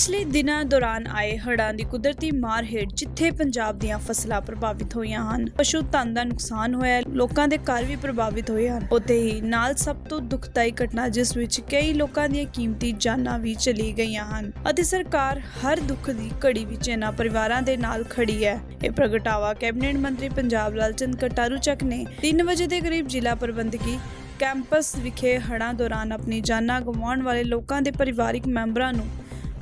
ਪਿਛਲੇ ਦਿਨਾਂ ਦੌਰਾਨ ਆਏ ਹੜ੍ਹਾਂ ਦੀ ਕੁਦਰਤੀ ਮਾਰ ਹੇਠ ਜਿੱਥੇ ਪੰਜਾਬ ਦੀਆਂ ਫਸਲਾਂ ਪ੍ਰਭਾਵਿਤ ਹੋਈਆਂ ਹਨ, ਪਸ਼ੂ ਧਨ ਦਾ ਨੁਕਸਾਨ ਹੋਇਆ, ਲੋਕਾਂ ਦੇ ਘਰ ਵੀ ਪ੍ਰਭਾਵਿਤ ਹੋਏ ਹਨ। ਉੱਥੇ ਹੀ ਨਾਲ ਸਭ ਤੋਂ ਦੁਖਦਾਈ ਘਟਨਾ ਜਿਸ ਵਿੱਚ ਕਈ ਲੋਕਾਂ ਦੀਆਂ ਕੀਮਤੀ ਜਾਨਾਂ ਵੀ ਚਲੀ ਗਈਆਂ ਹਨ ਅਤੇ ਸਰਕਾਰ ਹਰ ਦੁੱਖ ਦੀ ਘੜੀ ਵਿੱਚ ਇਹਨਾਂ ਪਰਿਵਾਰਾਂ ਦੇ ਨਾਲ ਖੜੀ ਹੈ। ਇਹ ਪ੍ਰਗਟਾਵਾ ਕੈਬਨਿਟ ਮੰਤਰੀ ਪੰਜਾਬ ਲਾਲਚੰਦ ਕਟਾਰੂ ਚੱਕ ਨੇ 3 ਵਜੇ ਦੇ ਕਰੀਬ ਜ਼ਿਲ੍ਹਾ ਪ੍ਰਬੰਧਕੀ ਕੈਂਪਸ ਵਿਖੇ ਹੜ੍ਹਾਂ ਦੌਰਾਨ ਆਪਣੀ ਜਾਨਾਂ ਗਵਾਉਣ ਵਾਲੇ ਲੋਕਾਂ ਦੇ ਪਰਿਵਾਰਿਕ ਮੈਂਬਰਾਂ ਨੂੰ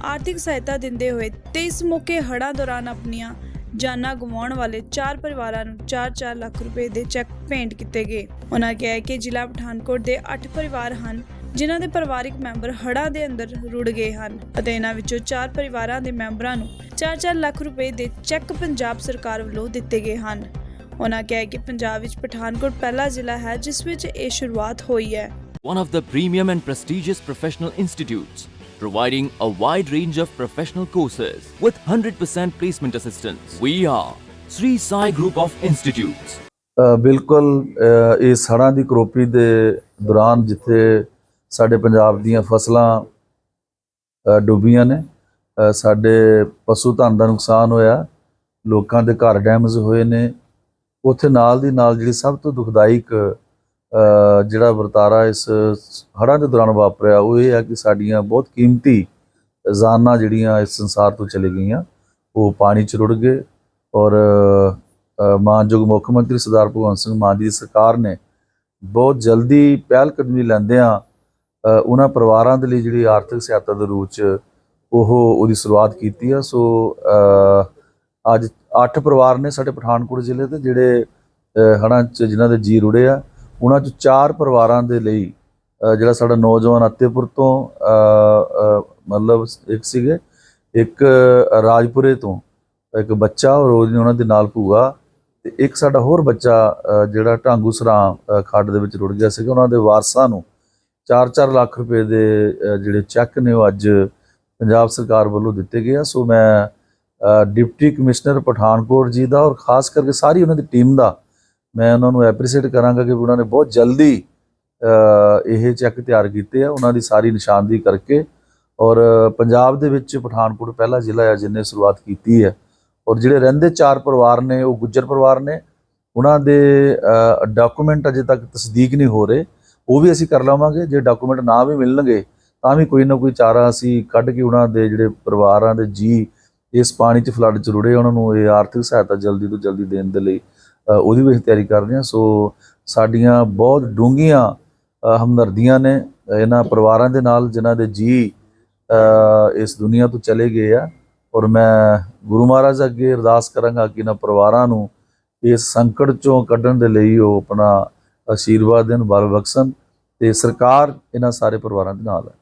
ਆਰਥਿਕ ਸਹਾਇਤਾ ਦਿੰਦੇ ਹੋਏ ਤੇ ਇਸ ਮੌਕੇ ਹੜ੍ਹਾਂ ਦੌਰਾਨ ਆਪਣੀਆਂ ਜਾਨਾਂ ਗਵਾਉਣ ਵਾਲੇ ਚਾਰ ਪਰਿਵਾਰਾਂ ਨੂੰ 4-4 ਲੱਖ ਰੁਪਏ ਦੇ ਚੈੱਕ ਭੇਂਟ ਕੀਤੇ ਗਏ। ਉਹਨਾਂ ਕਿਹਾ ਕਿ ਜ਼ਿਲ੍ਹਾ ਪਠਾਨਕੋਟ ਦੇ 8 ਪਰਿਵਾਰ ਹਨ ਜਿਨ੍ਹਾਂ ਦੇ ਪਰਿਵਾਰਿਕ ਮੈਂਬਰ ਹੜ੍ਹਾਂ ਦੇ ਅੰਦਰ ਰੁੜ ਗਏ ਹਨ ਅਤੇ ਇਹਨਾਂ ਵਿੱਚੋਂ ਚਾਰ ਪਰਿਵਾਰਾਂ ਦੇ ਮੈਂਬਰਾਂ ਨੂੰ 4-4 ਲੱਖ ਰੁਪਏ ਦੇ ਚੈੱਕ ਪੰਜਾਬ ਸਰਕਾਰ ਵੱਲੋਂ ਦਿੱਤੇ ਗਏ ਹਨ। ਉਹਨਾਂ ਕਿਹਾ ਕਿ ਪੰਜਾਬ ਵਿੱਚ ਪਠਾਨਕੋਟ ਪਹਿਲਾ ਜ਼ਿਲ੍ਹਾ ਹੈ ਜਿਸ ਵਿੱਚ ਇਹ ਸ਼ੁਰੂਆਤ ਹੋਈ ਹੈ। One of the premium and prestigious professional institutes, providing a wide range of professional courses with 100% placement assistance. We are Sri Sai Group of Institutes. ਅ, ਬਿਲਕੁਲ ਅ, ਇਸ ਹੜ੍ਹਾਂ ਦੀ ਕਰੋਪੀ ਦੇ ਦੌਰਾਨ ਜਿੱਥੇ ਸਾਡੇ ਪੰਜਾਬ ਦੀਆਂ ਫਸਲਾਂ ਅ, ਡੁੱਬੀਆਂ ਨੇ ਅ, ਸਾਡੇ ਪਸ਼ੂ ਧਨ ਦਾ ਨੁਕਸਾਨ ਹੋਇਆ ਲੋਕਾਂ ਦੇ ਘਰ ਡੈਮੇਜ ਹੋਏ ਨੇ ਉੱਥੇ ਨਾਲ ਦੀ ਨਾਲ ਜਿਹੜੀ ਸਭ ਤੋਂ ਦੁਖਦਾਇਕ ਅ, ਜਿਹੜਾ ਵਰਤਾਰਾ ਇਸ ਹੜ੍ਹਾਂ ਦੇ ਦੌਰਾਨ ਵਾਪਰਿਆ ਉਹ ਇਹ ਹੈ ਕਿ ਸਾਡੀਆਂ ਬਹੁਤ ਕੀਮਤੀ ਜਾਨਾਂ ਜਿਹੜੀਆਂ ਇਸ ਸੰਸਾਰ ਤੋਂ ਚਲੇ ਗਈਆਂ ਉਹ ਪਾਣੀ 'ਚ ਰੁੜ ਗਏ ਔਰ ਮਾਨਯੋਗ ਮੁੱਖ ਮੰਤਰੀ ਸਰਦਾਰ ਭਗਵੰਤ ਸਿੰਘ ਮਾਨ ਦੀ ਸਰਕਾਰ ਨੇ ਬਹੁਤ ਜਲਦੀ ਪਹਿਲ ਕਦਮੀ ਲੈਂਦਿਆਂ ਉਹਨਾਂ ਪਰਿਵਾਰਾਂ ਦੇ ਲਈ ਜਿਹੜੀ ਆਰਥਿਕ ਸਹਾਇਤਾ ਦੇ ਰੂਪ ਚ ਉਹ ਉਹਦੀ ਸ਼ੁਰੂਆਤ ਕੀਤੀ ਆ। ਸੋ ਅੱਜ 8 ਪਰਿਵਾਰ ਨੇ ਸਾਡੇ ਪਠਾਨਕੋਟ ਜ਼ਿਲ੍ਹੇ ਦੇ ਜਿਹੜੇ ਅ, ਹੜ੍ਹਾਂ ਚ ਜਿਨ੍ਹਾਂ ਦੇ ਜੀ ਰੁੜੇ ਆ ਉਹਨਾਂ ਚ ਚਾਰ ਪਰਿਵਾਰਾਂ ਦੇ ਲਈ ਜਿਹੜਾ ਸਾਡਾ ਨੌਜਵਾਨ ਅਤੇਪੁਰ ਤੋਂ ਮਤਲਬ ਇੱਕ ਸੀਗੇ, ਇੱਕ ਰਾਜਪੁਰੇ ਤੋਂ, ਇੱਕ ਬੱਚਾ ਔਰ ਉਹਦੀ ਉਹਨਾਂ ਦੇ ਨਾਲ ਭੂਆ ਤੇ ਇੱਕ ਸਾਡਾ ਹੋਰ ਬੱਚਾ ਜਿਹੜਾ ਢਾਂਗੂ ਸਰਾਂ ਖੱਡ ਦੇ ਵਿੱਚ ਰੁੜ ਗਿਆ ਸੀਗਾ, ਉਹਨਾਂ ਦੇ ਵਾਰਸਾਂ ਨੂੰ 4-4 ਲੱਖ ਰੁਪਏ ਦੇ ਜਿਹੜੇ ਚੈੱਕ ਨੇ ਉਹ ਅੱਜ ਪੰਜਾਬ ਸਰਕਾਰ ਵੱਲੋਂ ਦਿੱਤੇ ਗਏ ਆ। ਸੋ ਮੈਂ ਡਿਪਟੀ ਕਮਿਸ਼ਨਰ ਪਠਾਨਕੋਟ ਜੀ ਦਾ ਔਰ ਖਾਸ ਕਰਕੇ ਸਾਰੀ ਉਹਨਾਂ ਦੀ ਟੀਮ ਦਾ ਮੈਂ ਉਹਨਾਂ ਨੂੰ ਐਪਰੀਸ਼ੀਏਟ ਕਰਾਂਗਾ ਕਿ ਉਹਨਾਂ ਨੇ ਬਹੁਤ ਜਲਦੀ ਇਹ ਚੈੱਕ ਤਿਆਰ ਕੀਤੇ ਆ, ਉਹਨਾਂ ਦੀ ਸਾਰੀ ਨਿਸ਼ਾਨਦੇਹੀ ਕਰਕੇ। ਔਰ ਪੰਜਾਬ ਦੇ ਵਿੱਚ ਪਠਾਨਕੋਟ ਪਹਿਲਾ ਜ਼ਿਲ੍ਹਾ ਆ ਜਿਹਨੇ ਸ਼ੁਰੂਆਤ ਕੀਤੀ ਹੈ ਔਰ ਜਿਹੜੇ ਰਹਿੰਦੇ ਚਾਰ ਪਰਿਵਾਰ ਨੇ, ਉਹ ਗੁੱਜਰ ਪਰਿਵਾਰ ਨੇ, ਉਹਨਾਂ ਦੇ ਡਾਕੂਮੈਂਟ ਅਜੇ ਤੱਕ ਤਸਦੀਕ ਨਹੀਂ ਹੋ ਰਹੇ। ਉਹ ਵੀ ਅਸੀਂ ਕਰ ਲਵਾਂਗੇ, ਜੇ ਡਾਕੂਮੈਂਟ ਨਾ ਵੀ ਮਿਲਣਗੇ, ਤਾਂ ਵੀ ਕੋਈ ਨਾ ਕੋਈ ਚਾਰਾ ਅਸੀਂ ਕੱਢ ਕੇ ਉਹਨਾਂ ਦੇ ਜਿਹੜੇ ਪਰਿਵਾਰਾਂ ਦੇ ਜੀ ਇਸ ਪਾਣੀ 'ਚ ਫਲੱਡ 'ਚ ਰੁੜੇ ਉਹਨਾਂ ਨੂੰ ਇਹ ਆਰਥਿਕ ਸਹਾਇਤਾ ਜਲਦੀ ਤੋਂ ਜਲਦੀ ਦੇਣ ਦੇ ਲਈ ਉਹਦੀ ਵੀ ਅਸੀਂ ਤਿਆਰੀ ਕਰ ਰਹੇ ਹਾਂ। ਸੋ ਸਾਡੀਆਂ ਬਹੁਤ ਡੂੰਘੀਆਂ ਹਮਦਰਦੀਆਂ ਨੇ ਇਹਨਾਂ ਪਰਿਵਾਰਾਂ ਦੇ ਨਾਲ ਜਿਨ੍ਹਾਂ ਦੇ ਜੀ ਇਸ ਦੁਨੀਆ ਤੋਂ ਚਲੇ ਗਏ ਆ। ਔਰ ਮੈਂ ਗੁਰੂ ਮਹਾਰਾਜ ਅੱਗੇ ਅਰਦਾਸ ਕਰਾਂਗਾ ਕਿ ਇਹਨਾਂ ਪਰਿਵਾਰਾਂ ਨੂੰ ਇਸ ਸੰਕਟ ਚੋਂ ਕੱਢਣ ਦੇ ਲਈ ਉਹ ਆਪਣਾ ਆਸ਼ੀਰਵਾਦ ਦੇਣ, ਬਲ ਬਖਸ਼ਣ ਤੇ ਸਰਕਾਰ ਇਹਨਾਂ ਸਾਰੇ ਪਰਿਵਾਰਾਂ ਦੇ ਨਾਲ ਹੈ।